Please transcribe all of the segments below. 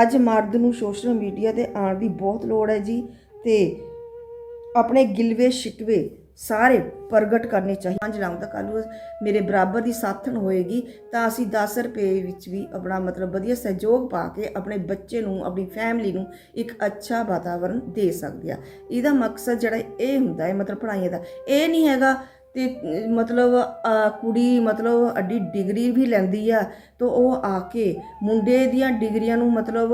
ਅੱਜ ਮਰਦ ਨੂੰ ਸੋਸ਼ਲ ਮੀਡੀਆ ਤੇ ਆਉਣ ਦੀ ਬਹੁਤ ਲੋੜ ਹੈ ਜੀ ਤੇ ਆਪਣੇ ਗਿਲਵੇ, ਸ਼ਿਕਵੇ ਸਾਰੇ ਪ੍ਰਗਟ ਕਰਨੇ ਚਾਹੀਦੇ। ਪੰਜ ਲਾਉਂ ਤਾਂ ਕੱਲ੍ਹ ਮੇਰੇ ਬਰਾਬਰ ਦੀ ਸਾਥਣ ਹੋਏਗੀ, ਤਾਂ ਅਸੀਂ 10 ਰੁਪਏ ਵਿੱਚ ਵੀ ਆਪਣਾ ਮਤਲਬ ਵਧੀਆ ਸਹਿਯੋਗ ਪਾ ਕੇ ਆਪਣੇ ਬੱਚੇ ਨੂੰ, ਆਪਣੀ ਫੈਮਿਲੀ ਨੂੰ ਇੱਕ ਅੱਛਾ ਵਾਤਾਵਰਣ ਦੇ ਸਕਦੇ ਆ ਇਹਦਾ ਮਕਸਦ ਜਿਹੜਾ ਇਹ ਹੁੰਦਾ ਹੈ, ਮਤਲਬ ਪੜ੍ਹਾਈਆਂ ਦਾ, ਇਹ ਨਹੀਂ ਹੈਗਾ ਤੇ, ਮਤਲਬ ਕੁੜੀ, ਮਤਲਬ, ਅੱਡੀ ਡਿਗਰੀ ਵੀ ਲੈਂਦੀ ਆ, ਤਾਂ ਉਹ ਆ ਕੇ ਮੁੰਡੇ ਦੀਆਂ ਡਿਗਰੀਆਂ ਨੂੰ, ਮਤਲਬ,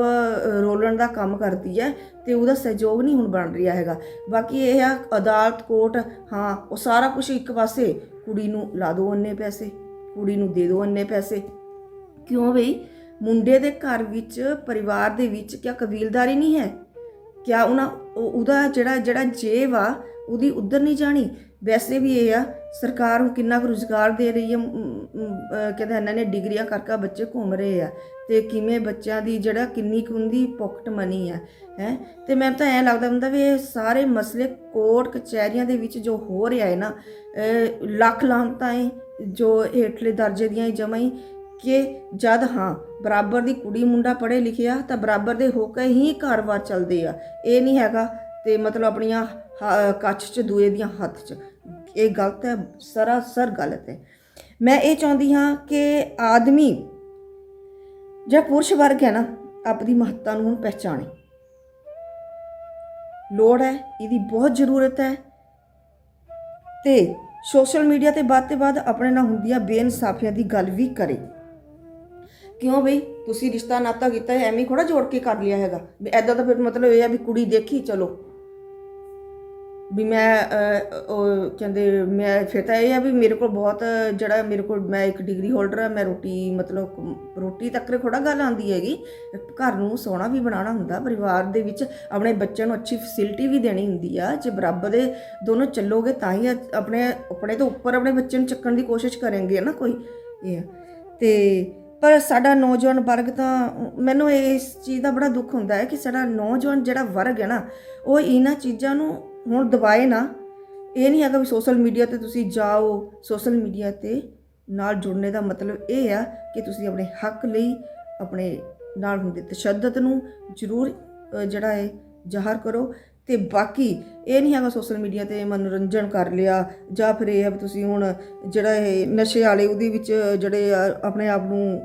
ਰੋਲਣ ਦਾ ਕੰਮ ਕਰਦੀ ਹੈ ਤੇ ਉਹਦਾ ਸਹਿਯੋਗ ਨਹੀਂ ਹੁਣ ਬਣ ਰਿਹਾ ਹੈਗਾ। ਬਾਕੀ ਇਹ ਆ, ਅਦਾਲਤ, ਕੋਰਟ, ਹਾਂ, ਉਹ ਸਾਰਾ ਕੁਝ ਇੱਕ ਪਾਸੇ ਕੁੜੀ ਨੂੰ ਲਾ ਦੋ ਉਹਨੇ ਪੈਸੇ, ਕੁੜੀ ਨੂੰ ਦੇ ਦੋ ਉਹਨੇ ਪੈਸੇ। ਕਿਉਂ ਬਈ? ਮੁੰਡੇ ਦੇ ਘਰ ਵਿੱਚ, ਪਰਿਵਾਰ ਦੇ ਵਿੱਚ ਕਿਆ ਕਬੀਲਦਾਰੀ ਨਹੀਂ ਹੈ? ਕਿਆ ਉਹਨਾਂ ਉਹਦਾ ਜਿਹੜਾ ਜਿਹੜਾ ਜੇਬ ਆ ਉਹਦੀ ਉਧਰ ਨਹੀਂ ਜਾਣੀ। ਵੈਸੇ ਵੀ ਇਹ ਆ ਸਰਕਾਰ ਨੂੰ ਕਿੰਨਾ ਕੁ ਰੁਜ਼ਗਾਰ ਦੇ ਰਹੀ ਹੈ ਮ, ਕਹਿੰਦੇ ਇਹਨਾਂ ਨੇ ਡਿਗਰੀਆਂ ਕਰਕੇ ਬੱਚੇ ਘੁੰਮ ਰਹੇ ਆ। ਤੇ ਕਿਵੇਂ ਬੱਚਿਆਂ ਦੀ ਜਿਹੜਾ ਕਿੰਨੀ ਕੁ ਹੁੰਦੀ ਪਾਕਟ ਮਨੀ ਆ ਹੈ? ਤੇ ਮੈਨੂੰ ਤਾਂ ਐਂ ਲੱਗਦਾ ਹੁੰਦਾ ਵੀ ਇਹ ਸਾਰੇ ਮਸਲੇ ਕੋਰਟ ਕਚਹਿਰੀਆਂ ਦੇ ਵਿੱਚ ਜੋ ਹੋ ਰਿਹਾ ਹੈ ਨਾ ਲੱਖ ਲਾਂਤਾਂ ਹੈ ਜੋ ਹੇਠਲੇ ਦਰਜੇ ਦੀਆਂ ਜਮਾਂ ਕਿ ਜਦ ਹਾਂ ਬਰਾਬਰ ਦੀ ਕੁੜੀ ਮੁੰਡਾ ਪੜ੍ਹੇ ਲਿਖਿਆ ਤਾਂ ਬਰਾਬਰ ਦੇ ਹੋ ਕੇ ਹੀ ਘਰ-ਬਾਰ ਚੱਲਦੇ ਆ। ਇਹ ਨਹੀਂ ਹੈਗਾ ਤੇ ਮਤਲਬ ਆਪਣੀਆਂ ਹ- ਕੱਚ ਚ, ਦੂਏ ਦੀਆਂ ਹੱਥ ਚ। ਇਹ ਗਲਤ ਹੈ, ਸਰਾਸਰ ਗਲਤ ਹੈ। ਮੈਂ ਇਹ ਚਾਹੁੰਦੀ ਹਾਂ ਕਿ ਆਦਮੀ ਜਿਹੜਾ ਪੁਰਸ਼ ਵਰਗ ਹੈ ਨਾ ਆਪਣੀ ਮਹੱਤਤਾ ਨੂੰ ਪਹਿਚਾਣੇ। ਲੋੜ ਹੈ, ਇਹਦੀ ਬਹੁਤ ਜ਼ਰੂਰਤ ਹੈ। ਤੇ ਸੋਸ਼ਲ ਮੀਡੀਆ ਤੇ ਬਾਤ ਤੇ ਬਾਤ ਆਪਣੇ ਨਾਲ ਹੁੰਦੀਆਂ ਬੇਇਨਸਾਫੀਆਂ ਦੀ ਗੱਲ ਵੀ ਕਰੇ। ਕਿਉਂ ਬਈ? ਤੁਸੀਂ ਰਿਸ਼ਤਾ ਨਾਤਾ ਕੀਤਾ ਹੈ ਐਵੇਂ ਥੋੜਾ ਜੋੜ ਕੇ ਕਰ ਲਿਆ ਹੈਗਾ। ਵੀ ਐਦਾਂ ਤਾਂ ਫਿਰ ਮਤਲਬ ਇਹ ਆ ਵੀ ਕੁੜੀ ਦੇਖੀ, ਚਲੋ। ਵੀ ਮੈਂ ਉਹ ਕਹਿੰਦੇ, ਮੈਂ ਫਿਰ ਤਾਂ ਇਹ ਆ ਵੀ ਮੇਰੇ ਕੋਲ ਬਹੁਤ ਜਿਹੜਾ ਮੇਰੇ ਕੋਲ ਮੈਂ ਇੱਕ ਡਿਗਰੀ ਹੋਲਡਰ ਆ, ਮੈਂ ਰੋਟੀ ਮਤਲਬ ਰੋਟੀ ਤੱਕ ਥੋੜਾ ਗੱਲ ਆਉਂਦੀ ਹੈਗੀ। ਘਰ ਨੂੰ ਸੋਹਣਾ ਵੀ ਬਣਾਉਣਾ ਹੁੰਦਾ, ਪਰਿਵਾਰ ਦੇ ਵਿੱਚ ਆਪਣੇ ਬੱਚਿਆਂ ਨੂੰ ਅੱਛੀ ਫੈਸਿਲਿਟੀ ਵੀ ਦੇਣੀ ਹੁੰਦੀ ਆ। ਜੇ ਬਰਾਬਰ ਦੇ ਦੋਨੋਂ ਚੱਲੋਗੇ ਤਾਂ ਹੀ ਆਪਣੇ ਆਪਣੇ ਤੋਂ ਉੱਪਰ ਆਪਣੇ ਬੱਚੇ ਨੂੰ ਚੱਕਣ ਦੀ ਕੋਸ਼ਿਸ਼ ਕਰਾਂਗੇ ਨਾ ਕੋਈ। ਇਹ ਆ। ਤੇ ਪਰ ਸਾਡਾ ਨੌਜਵਾਨ ਵਰਗ ਤਾਂ, ਮੈਨੂੰ ਇਸ ਚੀਜ਼ ਦਾ ਬੜਾ ਦੁੱਖ ਹੁੰਦਾ ਹੈ ਕਿ ਸਾਡਾ ਨੌਜਵਾਨ ਜਿਹੜਾ ਵਰਗ ਹੈ ਨਾ, ਉਹ ਇਹਨਾਂ ਚੀਜ਼ਾਂ ਨੂੰ ਹੁਣ ਦਬਾਏ ਨਾ, ਇਹ ਨਹੀਂ ਹੈਗਾ ਵੀ ਸੋਸ਼ਲ ਮੀਡੀਆ ਤੇ ਤੁਸੀਂ ਜਾਓ ਸੋਸ਼ਲ ਮੀਡੀਆ ਤੇ ਨਾਲ ਜੁੜਨੇ ਦਾ ਮਤਲਬ ਇਹ ਆ ਕਿ ਤੁਸੀਂ ਆਪਣੇ ਹੱਕ ਲਈ, ਆਪਣੇ ਨਾਲ ਹੁੰਦੇ ਤਸ਼ੱਦਦ ਨੂੰ ਜ਼ਰੂਰ ਜਿਹੜਾ ਹੈ ਜ਼ਾਹਰ ਕਰੋ। ਤੇ ਬਾਕੀ ਇਹ ਨਹੀਂ ਹੈਗਾ ਸੋਸ਼ਲ ਮੀਡੀਆ ਤੇ ਮਨੋਰੰਜਨ ਕਰ ਲਿਆ ਜਾਂ ਫਿਰ ਇਹ ਹੈ ਵੀ ਤੁਸੀਂ ਹੁਣ ਜਿਹੜਾ ਇਹ ਨਸ਼ੇ ਵਾਲੇ ਉਹਦੇ ਵਿੱਚ ਜਿਹੜੇ ਆ, ਆਪਣੇ ਆਪ ਨੂੰ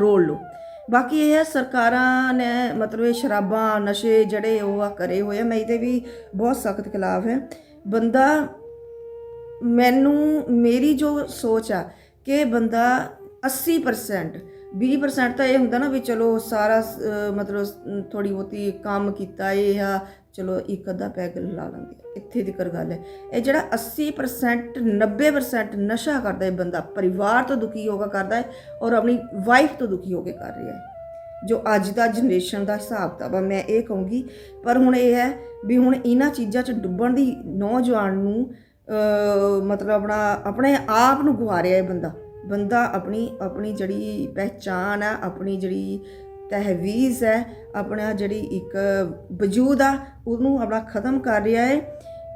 ਰੋਲ ਲਓ। ਬਾਕੀ ਇਹ ਹੈ, ਸਰਕਾਰਾਂ ਨੇ ਮਤਲਬ ਇਹ ਸ਼ਰਾਬਾਂ, ਨਸ਼ੇ ਜਿਹੜੇ ਉਹ ਆ ਕਰੇ ਹੋਏ ਆ। ਮੈਂ ਇਹਦੇ ਵੀ ਬਹੁਤ ਸਖਤ ਖਿਲਾਫ ਹੈ। ਬੰਦਾ, ਮੈਨੂੰ, ਮੇਰੀ ਜੋ ਸੋਚ ਆ ਕਿ ਬੰਦਾ 80% 20% ਤਾਂ ਇਹ ਹੁੰਦਾ ਨਾ ਵੀ ਚਲੋ ਸਾਰਾ ਮਤਲਬ ਥੋੜੀ ਬਹੁਤੀ ਕੰਮ ਕੀਤਾ ਇਹ ਆ, ਚਲੋ ਇੱਕ ਅੱਧਾ ਪੈਗ ਲਾ ਲੈਂਦੇ ਇੱਥੇ ਦੀ ਕਰ ਗੱਲ ਹੈ। ਇਹ ਜਿਹੜਾ 80% 90% ਨਸ਼ਾ ਕਰਦਾ ਹੈ ਬੰਦਾ, ਪਰਿਵਾਰ ਤੋਂ ਦੁਖੀ ਹੋ ਕੇ ਕਰਦਾ ਹੈ ਔਰ ਆਪਣੀ ਵਾਈਫ ਤੋਂ ਦੁਖੀ ਹੋ ਕੇ ਕਰ ਰਿਹਾ ਹੈ। ਜੋ ਅੱਜ ਦਾ ਜਨਰੇਸ਼ਨ ਦਾ ਹਿਸਾਬ ਤਾਂ ਮੈਂ ਇਹ ਕਹੂੰਗੀ, ਪਰ ਹੁਣ ਇਹ ਹੈ ਵੀ ਹੁਣ ਇਹਨਾਂ ਚੀਜ਼ਾਂ 'ਚ ਡੁੱਬਣ ਦੀ ਨੌਜਵਾਨ ਨੂੰ ਮਤਲਬ ਆਪਣਾ, ਆਪਣੇ ਆਪ ਨੂੰ ਗੁਆ ਰਿਹਾ ਹੈ ਬੰਦਾ। ਬੰਦਾ ਆਪਣੀ ਆਪਣੀ ਜਿਹੜੀ ਪਹਿਚਾਨ ਹੈ ਆਪਣੀ ਜਿਹੜੀ ਤਹਿਵੀਜ਼ ਹੈ, ਆਪਣਾ ਜਿਹੜੀ ਇੱਕ ਵਜੂਦ ਆ, ਉਹਨੂੰ ਆਪਣਾ ਖਤਮ ਕਰ ਰਿਹਾ ਹੈ।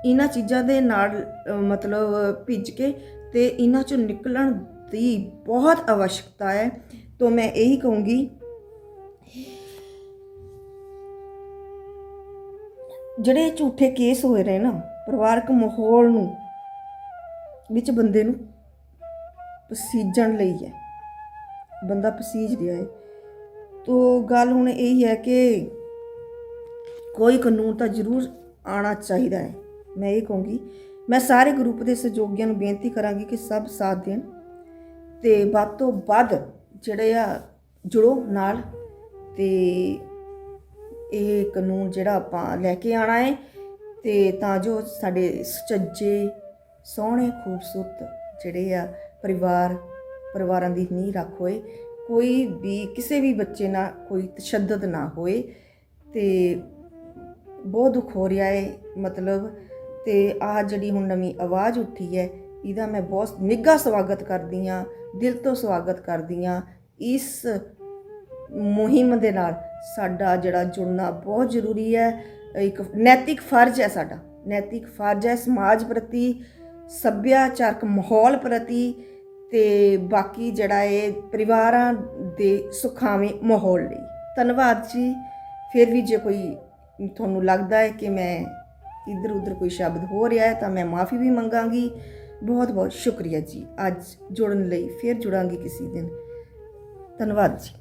ਇਹਨਾਂ ਚੀਜ਼ਾਂ ਦੇ ਨਾਲ ਮਤਲਬ ਭਿੱਜ ਕੇ ਤੇ ਇਹਨਾਂ ਚੋਂ ਨਿਕਲਣ ਦੀ ਬਹੁਤ ਆਵਸ਼ਕਤਾ ਹੈ। ਤੋਂ ਮੈਂ ਇਹੀ ਕਹੂੰਗੀ, ਜਿਹੜੇ ਝੂਠੇ ਕੇਸ ਹੋਏ ਰਹੇ ਨਾ, ਪਰਿਵਾਰਕ ਮਾਹੌਲ ਨੂੰ, ਵਿੱਚ ਬੰਦੇ ਨੂੰ ਪਸੀਜਣ ਲਈ ਹੈ। ਬੰਦਾ ਪਸੀਜ ਰਿਹਾ ਹੈ। ਤੋ ਗੱਲ ਹੁਣ ਇਹ ਹੈ ਕਿ ਕੋਈ ਕਾਨੂੰਨ ਤਾਂ ਜ਼ਰੂਰ ਆਣਾ ਚਾਹੀਦਾ ਹੈ। ਮੈਂ ਇਹ ਕਹੂੰਗੀ, ਮੈਂ ਸਾਰੇ ਗਰੁੱਪ ਦੇ ਸਹਿਯੋਗੀਆਂ ਨੂੰ ਬੇਨਤੀ ਕਰਾਂਗੀ ਕਿ ਸਭ ਸਾਥ ਦੇਣ ਤੇ ਵੱਧ ਤੋਂ ਵੱਧ ਜਿਹੜੇ ਆ ਜੁੜੋ ਨਾਲ ਤੇ ਇਹ ਕਾਨੂੰਨ ਜਿਹੜਾ ਆਪਾਂ ਲੈ ਕੇ ਆਣਾ ਹੈ ਤੇ ਤਾਂ ਜੋ ਸਾਡੇ ਸੁਚੱਜੇ, ਸੋਹਣੇ, ਖੂਬਸੂਰਤ ਜਿਹੜੇ ਆ ਪਰਿਵਾਰ, ਪਰਿਵਾਰਾਂ ਦੀ ਨੀਂਹ ਰੱਖ ਹੋਏ, ਕੋਈ ਵੀ ਕਿਸੇ ਵੀ ਬੱਚੇ ਨਾਲ ਕੋਈ ਤਸ਼ੱਦਦ ਨਾ ਹੋਏ ਤੇ ਬਹੁਤ ਦੁੱਖ ਹੋ ਰਿਹਾ ਹੈ ਮਤਲਬ ਤੇ ਆਹ ਜਿਹੜੀ ਹੁਣ ਨਵੀਂ ਆਵਾਜ਼ ਉੱਠੀ ਹੈ, ਇਹਦਾ ਮੈਂ ਬਹੁਤ ਨਿੱਘਾ ਸਵਾਗਤ ਕਰਦੀ ਹਾਂ, ਦਿਲ ਤੋਂ ਸਵਾਗਤ ਕਰਦੀ ਹਾਂ, ਇਸ ਮੁਹਿੰਮ ਦੇ ਨਾਲ ਸਾਡਾ ਜਿਹੜਾ ਜੁੜਨਾ ਬਹੁਤ ਜ਼ਰੂਰੀ ਹੈ, ਇੱਕ ਨੈਤਿਕ ਫਰਜ਼ ਹੈ ਸਾਡਾ, ਨੈਤਿਕ ਫਰਜ਼ ਹੈ ਸਮਾਜ ਪ੍ਰਤੀ ਸੱਭਿਆਚਾਰਕ ਮਾਹੌਲ ਪ੍ਰਤੀ ਤੇ ਬਾਕੀ ਜਿਹੜਾ ਇਹ ਪਰਿਵਾਰਾਂ ਦੇ ਸੁਖਾਵੇਂ ਮਾਹੌਲ ਲਈ। ਧੰਨਵਾਦ ਜੀ। ਫਿਰ ਵੀ ਜੇ ਕੋਈ ਤੁਹਾਨੂੰ ਲੱਗਦਾ ਹੈ ਕਿ ਮੈਂ ਇੱਧਰ ਉੱਧਰ ਕੋਈ ਸ਼ਬਦ ਹੋ ਰਿਹਾ ਹੈ, ਤਾਂ ਮੈਂ ਮਾਫੀ ਵੀ ਮੰਗਾਂਗੀ। ਬਹੁਤ ਬਹੁਤ ਸ਼ੁਕਰੀਆ ਜੀ। ਅੱਜ ਜੁੜਨ ਲਈ ਫਿਰ ਜੁੜਾਂਗੀ ਕਿਸੇ ਦਿਨ। ਧੰਨਵਾਦ ਜੀ।